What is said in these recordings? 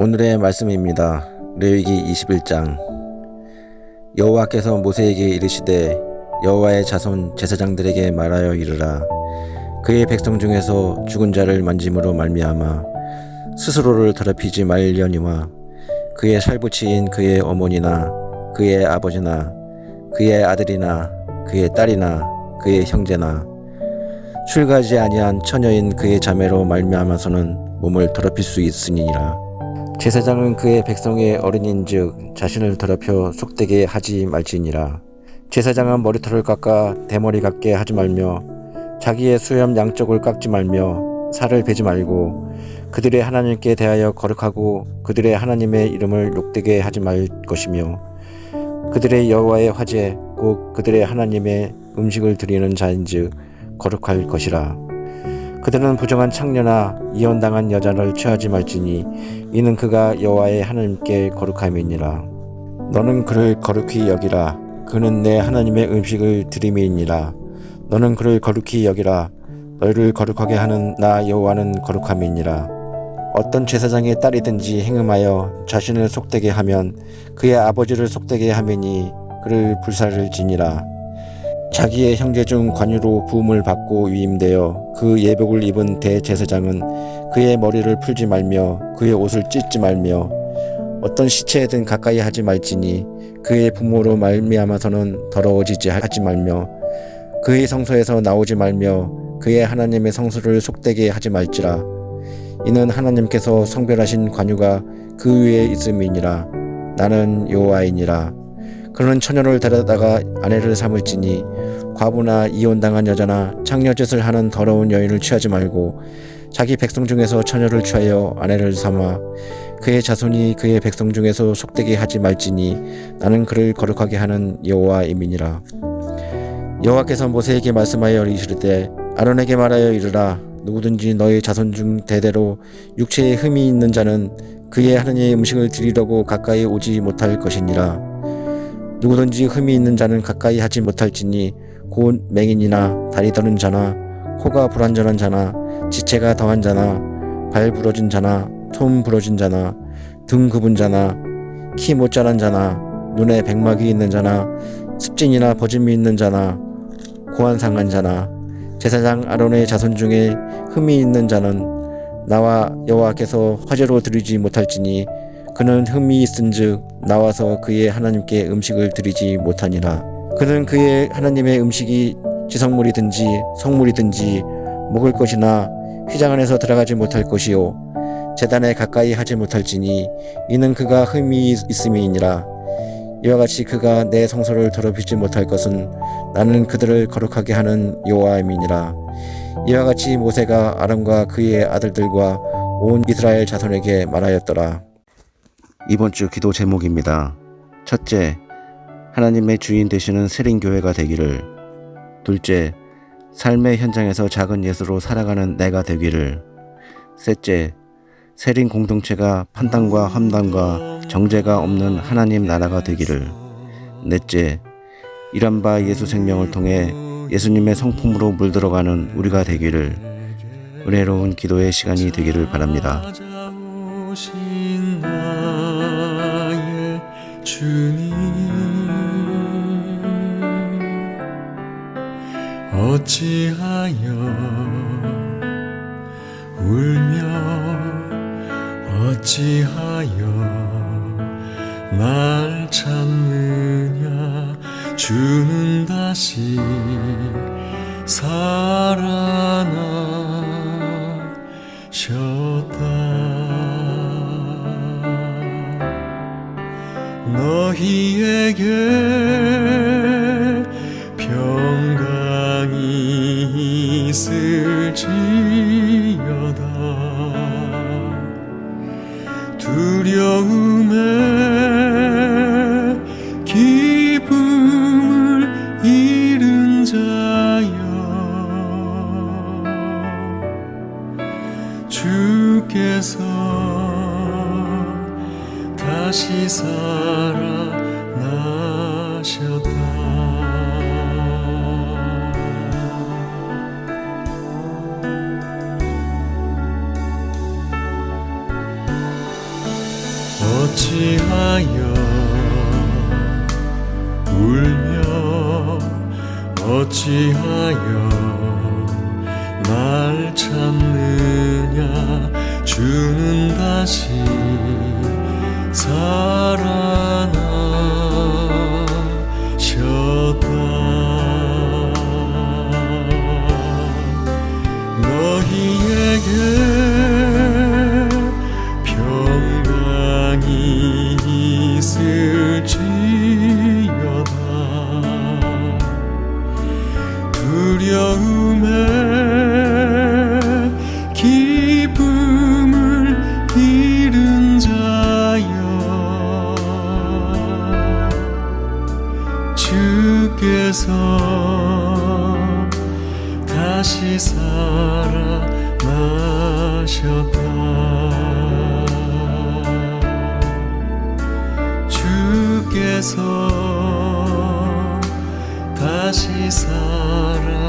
오늘의 말씀입니다. 레위기 21장. 여호와께서 모세에게 이르시되 여호와의 자손 제사장들에게 말하여 이르라. 그의 백성 중에서 죽은 자를 만짐으로 말미암아 스스로를 더럽히지 말려니와 그의 살부치인 그의 어머니나 그의 아버지나 그의 아들이나 그의 딸이나 그의 형제나 출가지 아니한 처녀인 그의 자매로 말미암아서는 몸을 더럽힐 수 있으니라 제사장은 그의 백성의 어린인즉 자신을 더럽혀 속되게 하지 말지니라. 제사장은 머리털을 깎아 대머리 같게 하지 말며 자기의 수염 양쪽을 깎지 말며 살을 베지 말고 그들의 하나님께 대하여 거룩하고 그들의 하나님의 이름을 욕되게 하지 말 것이며 그들의 여호와의 화제 곧 그들의 하나님의 음식을 드리는 자인즉 거룩할 것이라 그들은 부정한 창녀나 이혼당한 여자를 취하지 말지니 이는 그가 여호와의 하나님께 거룩함이니라. 너는 그를 거룩히 여기라. 그는 내 하나님의 음식을 드림이니라. 너는 그를 거룩히 여기라. 너희를 거룩하게 하는 나 여호와는 거룩함이니라. 어떤 제사장의 딸이든지 행음하여 자신을 속되게 하면 그의 아버지를 속되게 하매니 그를 불사를 지니라 자기의 형제 중 관유로 부음을 받고 위임되어 그 예복을 입은 대제사장은 그의 머리를 풀지 말며 그의 옷을 찢지 말며 어떤 시체에든 가까이 하지 말지니 그의 부모로 말미암아서는 더러워지지 하지 말며 그의 성소에서 나오지 말며 그의 하나님의 성소를 속되게 하지 말지라. 이는 하나님께서 성별하신 관유가 그 위에 있음이니라. 나는 여호와이니라 그는 처녀를 데려다가 아내를 삼을지니 과부나 이혼당한 여자나 창녀짓을 하는 더러운 여인을 취하지 말고 자기 백성 중에서 처녀를 취하여 아내를 삼아 그의 자손이 그의 백성 중에서 속되게 하지 말지니 나는 그를 거룩하게 하는 여호와임이니라. 여호와께서 모세에게 말씀하여 이르시되 아론에게 말하여 이르라. 누구든지 너희 자손 중 대대로 육체에 흠이 있는 자는 그의 하나님의 음식을 드리려고 가까이 오지 못할 것이니라 누구든지 흠이 있는 자는 가까이 하지 못할지니 곧 맹인이나 다리 더는 자나 코가 불완전한 자나 지체가 더한 자나 발 부러진 자나 손 부러진 자나 등 굽은 자나 키 못 자란 자나 눈에 백막이 있는 자나 습진이나 버짐이 있는 자나 고안 상한 자나 제사장 아론의 자손 중에 흠이 있는 자는 나와 여호와께서 화제로 드리지 못할지니 그는 흠이 있은즉 나와서 그의 하나님께 음식을 드리지 못하니라. 그는 그의 하나님의 음식이 지성물이든지 성물이든지 먹을 것이나 휘장 안에서 들어가지 못할 것이요. 재단에 가까이 하지 못할지니 이는 그가 흠이 있음이니라. 이와 같이 그가 내 성소를 더럽히지 못할 것은 나는 그들을 거룩하게 하는 여호와임이니라. 이와 같이 모세가 아람과 그의 아들들과 온 이스라엘 자손에게 말하였더라 이번 주 기도 제목입니다. 첫째, 하나님의 주인 되시는 세린교회가 되기를. 둘째, 삶의 현장에서 작은 예수로 살아가는 내가 되기를. 셋째, 세린 공동체가 판단과 험담과 정죄가 없는 하나님 나라가 되기를. 넷째, 이런 바 예수 생명을 통해 예수님의 성품으로 물들어가는 우리가 되기를. 은혜로운 기도의 시간이 되기를 바랍니다. 주님. 어찌하여 울며 어찌하여 날 찾느냐? 주는 다시 살아나 너희에게 평강이 있을지어다. 두려움에 曾。 주께서 다시 살아나셨다.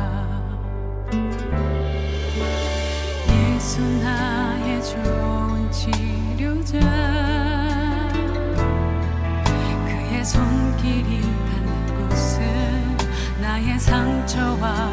길이 닿는 곳은 나의 상처와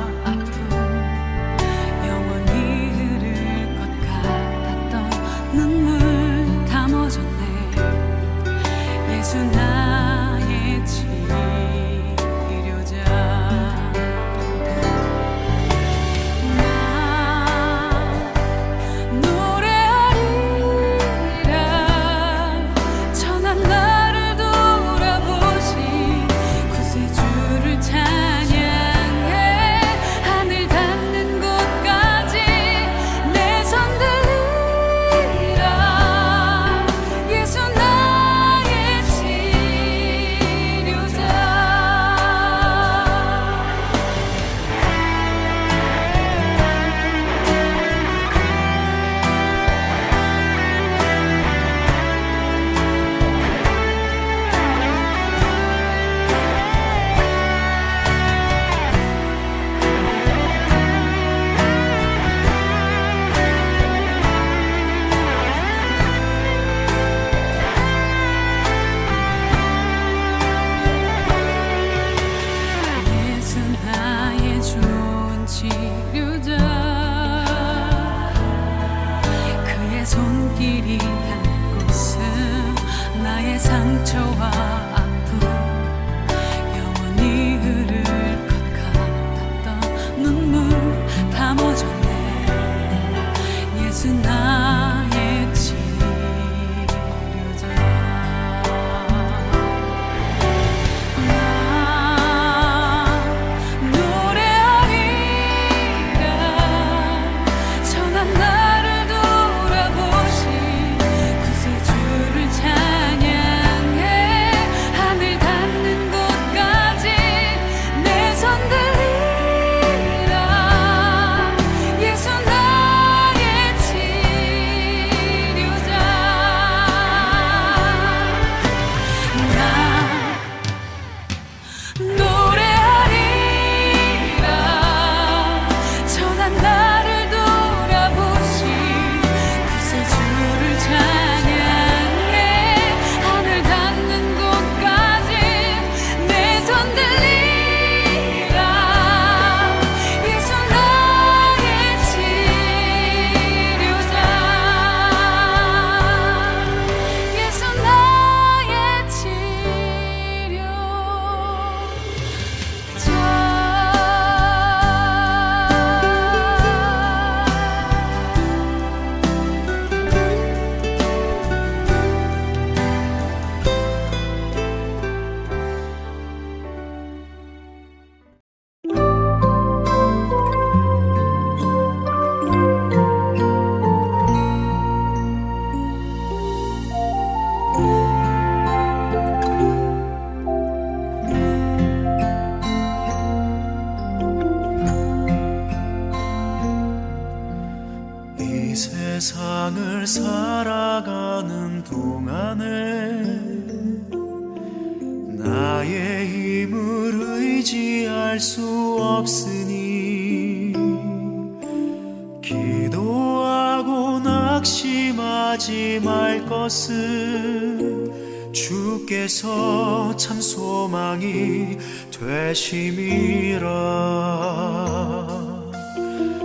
되심이라.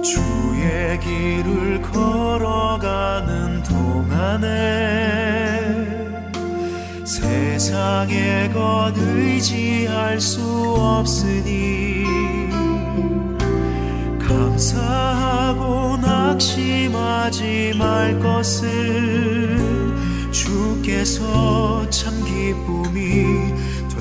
주의 길을 걸어가는 동안에 세상에 것 의지할 수 없으니 감사하고 낙심하지 말 것은 주께서 참 기쁨이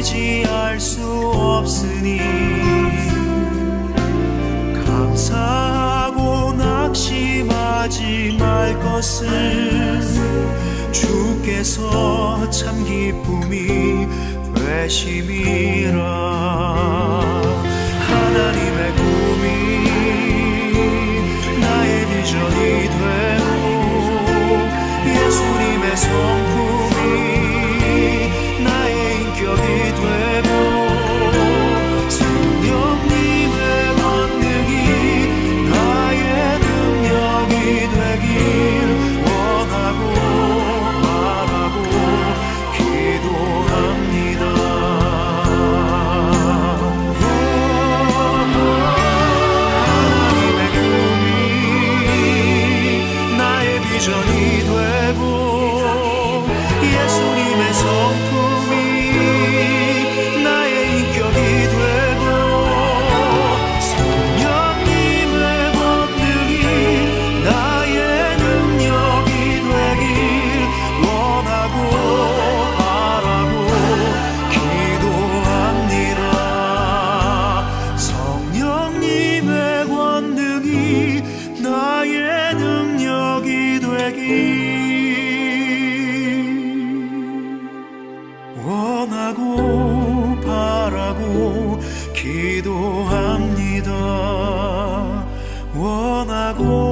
의지할 수 없으니 감사하고 낙심하지 말 것은 주께서 참 기쁨이 되심이라. 하나님의 꿈이 나의 비전이 되고 예수님의 성 기도합니다. 원하고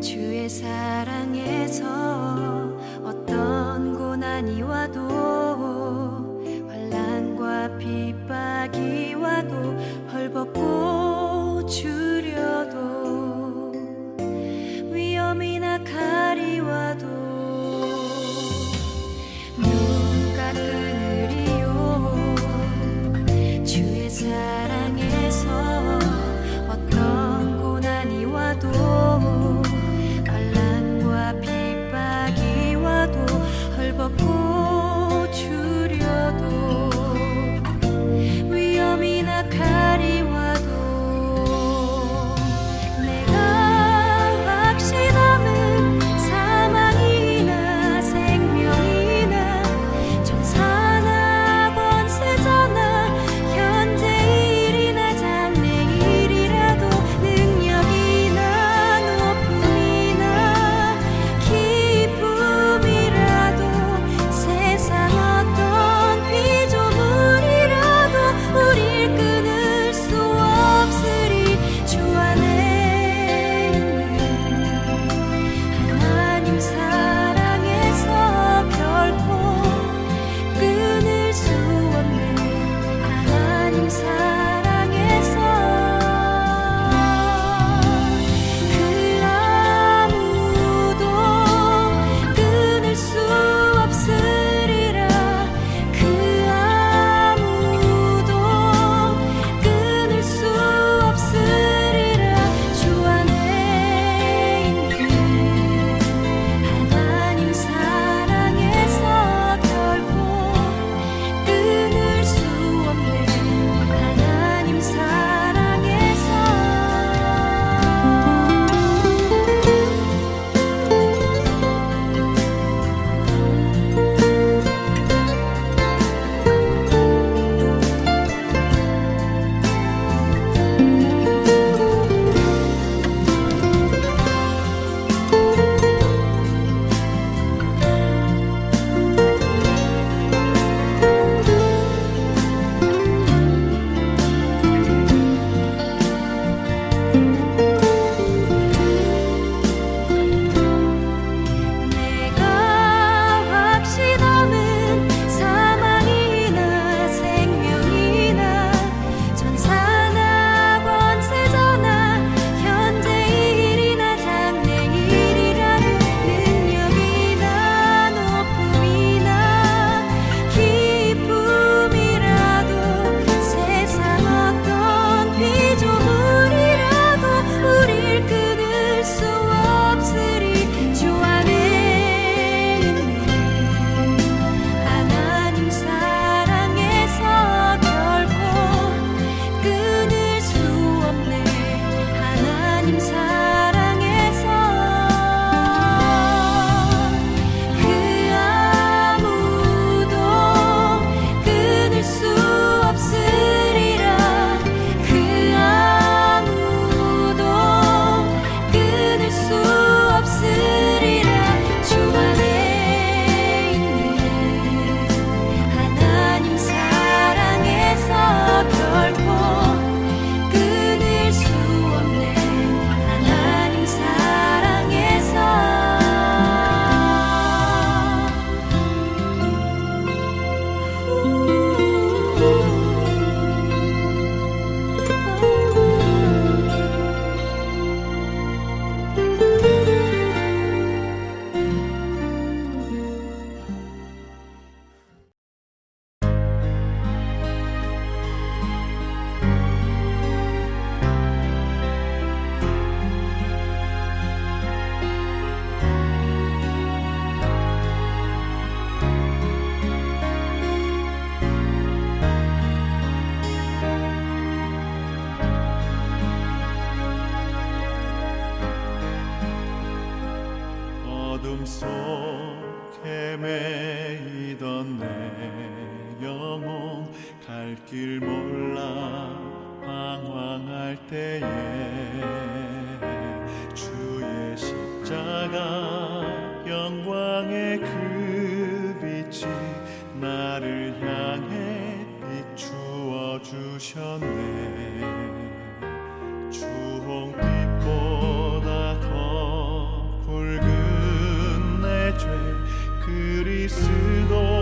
주의 사랑에서 어떤 고난이 와도 환란과 핍박이 와도 헐벗고 주 갈 길 몰라 방황할 때에 주의 십자가 영광의 그 빛이 나를 향해 비추어 주셨네. 주홍빛보다 더 붉은 내 죄 그리스도